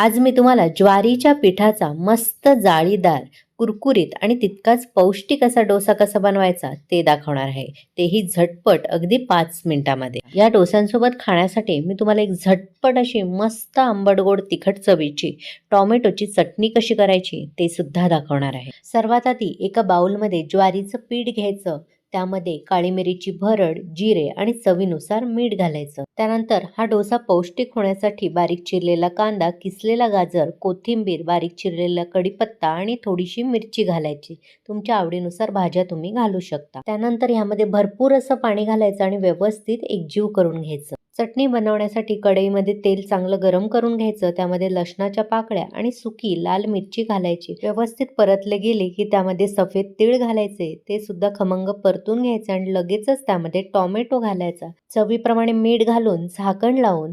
आज मी तुम्हाला ज्वारीच्या पिठाचा मस्त जाळीदार कुरकुरीत आणि तितकाच पौष्टिक असा डोसा कसा बनवायचा ते दाखवणार आहे. तेही झटपट अगदी पाच मिनिटामध्ये. या डोस्यांसोबत खाण्यासाठी मी तुम्हाला एक झटपट अशी मस्त आंबट गोड तिखट चवीची टॉमॅटोची चटणी कशी करायची ते सुद्धा दाखवणार आहे. सर्वात आधी एका बाउलमध्ये ज्वारीचं पीठ घ्यायचं. त्यामध्ये काळी मिरीची भरड जिरे आणि चवीनुसार मीठ घालायचं. त्यानंतर हा डोसा पौष्टिक होण्यासाठी बारीक चिरलेला कांदा किसलेला गाजर कोथिंबीर बारीक चिरलेला कढीपत्ता आणि थोडीशी मिरची घालायची. तुमच्या आवडीनुसार भाज्या तुम्ही घालू शकता. त्यानंतर ह्यामध्ये भरपूर असं पाणी घालायचं आणि व्यवस्थित एकजीव करून घ्यायचं. चटणी बनवण्यासाठी कढईमध्ये तेल चांगलं गरम करून घ्यायचं त्यामध्ये लसणाच्या पाकळ्या आणि सुकी लाल मिरची घालायची. व्यवस्थित परतले गेले की त्यामध्ये सफेद तीळ घालायचे. ते सुद्धा खमंग परतून घ्यायचे आणि लगेचच त्यामध्ये टॉमॅटो घालायचा. चवीप्रमाणे मीठ घालून झाकण लावून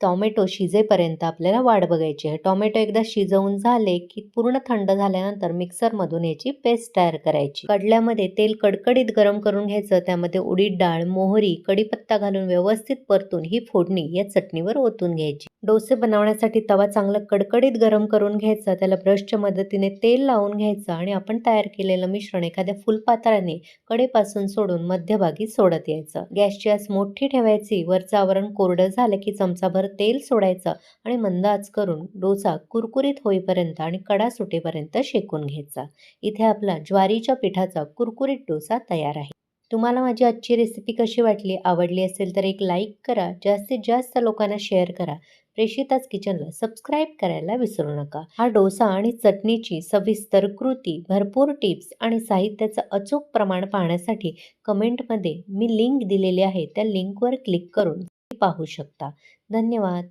टॉमॅटो शिजेपर्यंत आपल्याला वाट बघायची आहे. टॉमॅटो एकदा शिजवून झाले की पूर्ण थंड झाल्यानंतर मिक्सरमधून याची पेस्ट तयार करायची. कडल्यामध्ये तेल कडकडीत गरम करून घ्यायचं. त्यामध्ये उडीद डाळ मोहरी कडीपत्ता घालून व्यवस्थित परतून ही फोडणी या चटणीवर ओतून घ्यायची. डोसे बनवण्यासाठी तवा चांगला कडकडीत गरम करून घ्यायचा. त्याला ब्रशच्या मदतीने तेल लावून घ्यायचं आणि आपण तयार केलेलं मिश्रण एखाद्या फुलपात्राने कडेपासून सोडून मध्यभागी सोडत यायचं. गॅसची आस मोठी ठेवायची. वरचं आवरण कोरडं झालं की चमचाभर तेल सोडायचं आणि मंद आच करून डोसा कुरकुरीत होईपर्यंत आणि कडा सुटेपर्यंत शेकून घ्यायचा. इथे आपला ज्वारीच्या पिठाचा कुरकुरीत डोसा तयार आहे. तुम्हाला माझी आजची रेसिपी कशी वाटली आवडली असेल तर एक लाईक करा जास्तीत जास्त लोकांना शेअर करा. प्रेषिताच किचनला सबस्क्राईब करायला विसरू नका. हा डोसा आणि चटणीची सविस्तर कृती भरपूर टिप्स आणि साहित्याचं अचूक प्रमाण पाहण्यासाठी कमेंटमध्ये मी लिंक दिलेली आहे त्या लिंकवर क्लिक करून पाहू शकता. धन्यवाद.